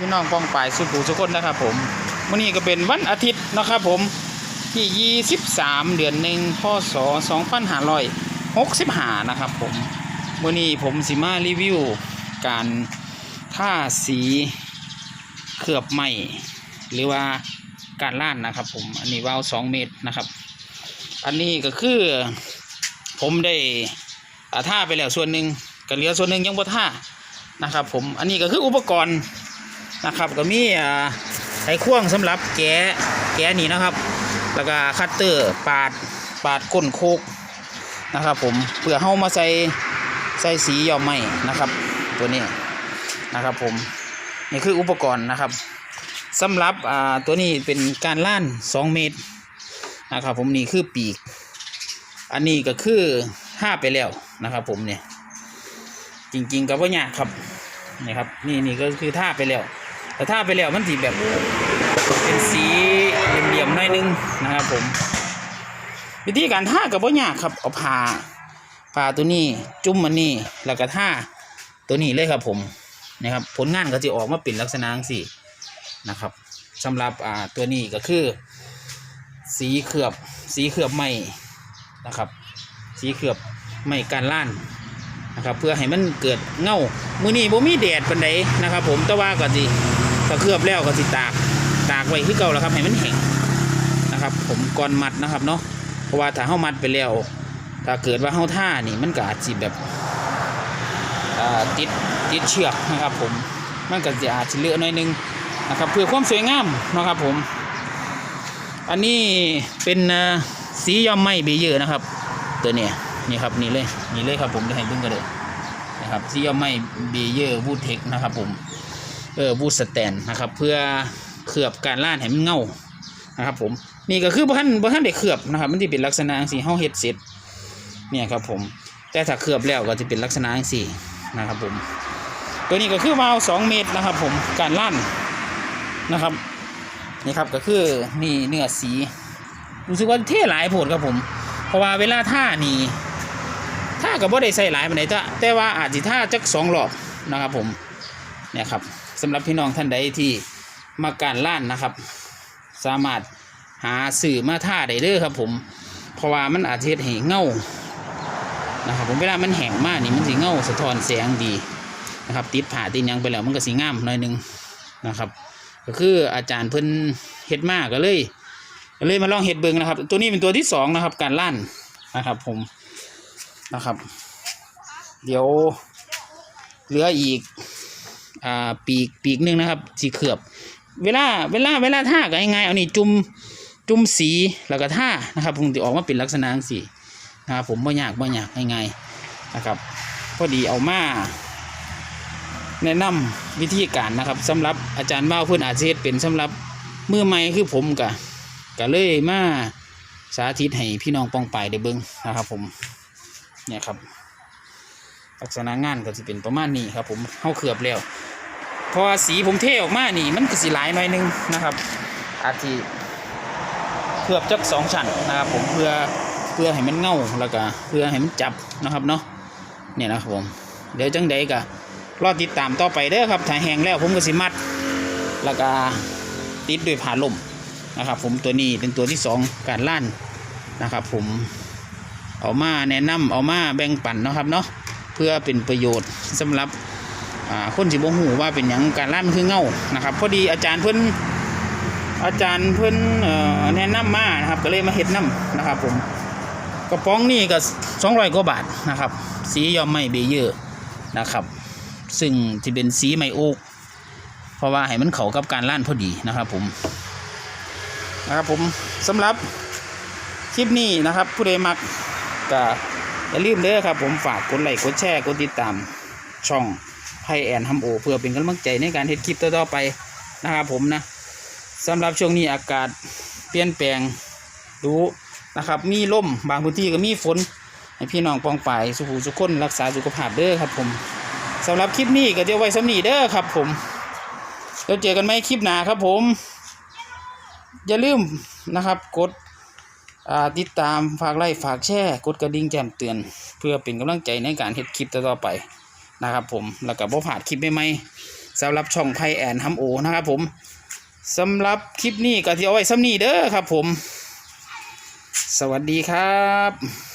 พี่น้องป้องปายสุภูสุคนนะครับผมวันนี้ก็เป็นวันอาทิตย์นะครับผมที่ 23 เดือนหนึ่งพศ2565นะครับผมวันนี้ผมสิมารีวิว การท่าสีเคลือบไหมหรือว่าการล่านนะครับผมอันนี้วาล์ว2เมตรนะครับ อันนี้ก็คือผมได้ท่าไปแล้วส่วนหนึ่งก็เหลือส่วนหนึ่งยังบ่ท่านะครับผมอันนี้ก็คืออุปกรณ์ นะครับก็มีอ่าไขควงสำหรับแกะแกะนี่นะครับ แล้วก็คัตเตอร์ปาดปาดก้นโคกนะครับผมเพื่อเข้ามาใส่ใส่สีย้อมไหมนะครับ ตัวนี้นะครับผมนี่คืออุปกรณ์นะครับสำหรับอ่าตัวนี้เป็นการล่าน 2 เมตรนะครับผมนี่คือปีก อันนี้ก็คือห้าไปแล้วนะครับ ผมเนี่ยจริงๆก็ว่ายากครับนี่ครับนี่นี่ก็คือท่าไปแล้ว แต่ท่าไปแล้วมันสีแบบเป็นสีเหลี่ยมๆหน่อยนึงนะครับผม วิธีการท่ากับว่ายากครับเอาผ่าผ่าตัวนี้จุ่มมันนี่แล้วก็ท่าตัวนี้เลยครับผมนะครับผลงานก็จะออกมาเป็นลักษณะสี่นะครับสำหรับอ่าตัวนี้ก็คือ สีเคลือบสีเคลือบไหมนะครับ สีเคลือบไหมการล่านนะครับ เพื่อให้มันเกิดเงามือนี้บ่มีแดดปันใดนะครับ ผมแต่ว่าก็สิ ถ้าเคลือบแล้วก็สิตากตากไว้คือเก่าแล้วครับให้มันแห้งนะครับ ผมก่อนมัดนะครับเนาะเพราะว่าถ้าเฮามัดไปแล้ว ถ้าเกิดว่าเฮาท่านี่มันก็อาจสิแบบติดติดเชือกนะครับ ผมมันก็จะอาจจะเลอะหน่อยนึงนะครับเพื่อความสวยงามนะครับผม อันนี้เป็นสีย้อมไหมเบเยอร์นะครับ ตัวนี้นี่ครับนี่เลยนี่เลยครับผมจะให้เบิ่งกันเลยนะครับสีย้อมไหมเบเยอร์วูดเทคนะครับผม เออวูสแตนนะครับ เพื่อเคลือบการล่านให้มันเงานะครับผมนี่ก็คือบ่ทันบ่ทันได้เคลือบนะครับ มันจะเป็นลักษณะสีเฮาเฮ็ดเสร็จเนี่ยครับผมแต่ถ้าเคลือบแล้วก็จะเป็นลักษณะสีนะครับผมตัวนี้ก็คือวาล์วสองเมตรนะครับ ผมการล่านนะครับนี่ครับก็คือนี่เนื้อสีรู้สึกว่าเท่หลายผดครับผม เพราะว่าเวลาท่านี่ท่ากับว่าได้ใส่หลายมันไหนแต่แต่ว่าอาจจะท่าจักสองรอบนะครับผมเนี่ยครับ สำหรับพี่น้องท่านใดที่มาการล่านนะครับ สามารถหาสื่อมาท่าได้เด้อครับ ผมเพราะว่ามันอาจจะเฮ็ดให้เงานะครับผมเวลามันแห้งมากนี่มันสีเงาสะท้อนแสงดีนะครับติดผ่าติดยังไปแล้วมันก็สีงามหน่อยหนึงนะครับ ก็คืออาจารย์เพิ่นเฮ็ดมากก็เลยเลยมาลองเห็ดเบิงนะครับ ตัวนี้เป็นตัวที่สองนะครับ การลั่นนะครับ ผมนะครับ เดี๋ยวเหลืออีก อ่าปีกปีกหนึ่งนะครับสีเขือบ เวลาเวลาเวลาท่าก็ง่ายๆเอานี่จุ่มจุ่มสีแล้วก็ท่านะครับผมจะออกมาเป็นลักษณะสีนะครับผมไม่ยากไม่ยากง่ายๆนะครับพอดีเอามาแนะนำวิธีการนะครับสำหรับอาจารย์บ้าเพื่อนอาเฮ็ดเป็นสำหรับมือใหม่คือผมกะก็เลยมาสาธิตให้พี่น้องปองไปได้เบิ้งนะครับผมเนี่ยครับลักษณะงานก็จะเป็นประมาณนี้ครับผมเข้าเคลือบแล้ว พอสีผมเทออกมานี่มันก็สีหลายหน่อยนึงนะครับอาจจะเคลือบจักสองชั้นนะครับผมเพื่อเพื่อให้มันเงาแล้วก็เพื่อให้มันจับนะครับเนาะเนี่ยนะครับผมเดี๋ยวจังใดก็รอติดตามต่อไปเด้อครับถ้าแห้งแล้วผมก็สิมัด แล้วก็ติดด้วยผ้าล่มนะครับ ผมตัวนี้เป็นตัวที่สองการล่านนะครับ ผมเอามาแนะนำเอามาแบ่งปันนะครับเนาะเพื่อเป็นประโยชน์สำหรับ คนสิบหูว่าเป็นอย่างการล่านคือเงานะครับ พอดีอาจารย์เพิ่นอาจารย์เพิ่นเอ่อแนะนำมานะครับ ก็เลยมาเฮ็ดน้ำนะครับผมกระป๋องนี่ก็สองร้อยกว่าบาทนะครับ สียอมไม่เบเยอร์นะครับ ซึ่งที่เป็นสีไมโอกเพราะว่าให้มันเข้ากับการล่านพอดีนะครับผมนะครับผมสำหรับคลิปนี้นะครับ ผู้ใดมักก็อย่าลืมเด้อครับ ผมฝากกดไลค์กดแชร์กดติดตามช่อง ไพแอนฮัมโอ เพื่อเป็นกำลังใจในการเฮ็ดคลิปต่อๆไปนะครับผมนะสำหรับช่วงนี้อากาศเปลี่ยนแปลงดูนะครับ มีลมบางพื้นที่ก็มีฝนให้พี่น้องปองปายสุขสุขคนรักษาสุขภาพเด้อครับผมสำหรับคลิปนี้ก็จะไว้สำนีเด้อครับผมแล้วเจอกันไหมคลิปหน้าครับผม อย่าลืมนะครับกดติดตามฝากไลค์ฝากแชร์กดกระดิ่งแจ้งเตือน เพื่อเป็นกำลังใจในการเฮ็ดคลิปต่อๆไป นะครับผมแล้วก็บ่พลาดคลิปใหม่ๆสำหรับช่องไพแอนฮัมโอนะครับผมสำหรับคลิปนี้ก็ที่เอาไว้ซ้ำนี้เด้อครับผม สวัสดีครับ